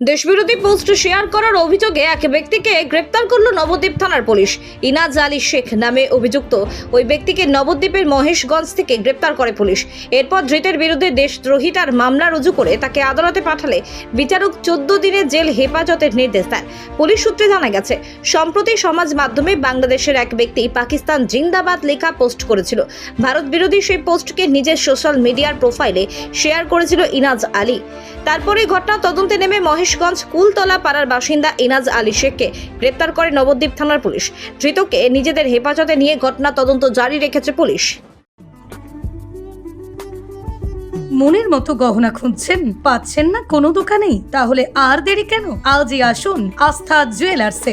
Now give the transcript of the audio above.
দেশবিরোধী post share করার অভিযোগে এক ব্যক্তিকে গ্রেপ্তার করল নবদ্বীপ থানার পুলিশ। ইনাজ আলী শেখ নামে অভিযুক্ত। ওই ব্যক্তিকে নবদ্বীপের মহেশগঞ্জ থেকে গ্রেপ্তার করে পুলিশ। এরপর ধৃতের বিরুদ্ধে দেশদ্রোহিতার মামলা রুজু করে তাকে আদালতে পাঠালে বিচারক চোদ্দ দিনের জেল হেফাজতের নির্দেশ দেন। পুলিশ সূত্রে জানা গেছে, সম্প্রতি সমাজ মাধ্যমে বাংলাদেশের এক ব্যক্তি পাকিস্তান জিন্দাবাদ লেখা পোস্ট করেছিল। ভারত বিরোধী সেই পোস্টকে নিজের সোশ্যাল মিডিয়ার প্রোফাইলে শেয়ার করেছিল ইনাজ আলী। তারপরে ঘটনা তদন্তে নেমে মহেশগঞ্জ কুলতলা পাড়ার বাসিন্দা ইনাজ আলী শেখকে গ্রেপ্তার করে নবদ্বীপ থানার পুলিশ। ধৃতকে নিজেদের হেফাজতে নিয়ে ঘটনা তদন্ত জারি রেখেছে পুলিশ। মনের মতো গহনা খুঁজছেন? পাচ্ছেন না কোনো দোকানেই? তাহলে আর দেরি কেন? আজই আসুন আস্থা জুয়েলার্সে।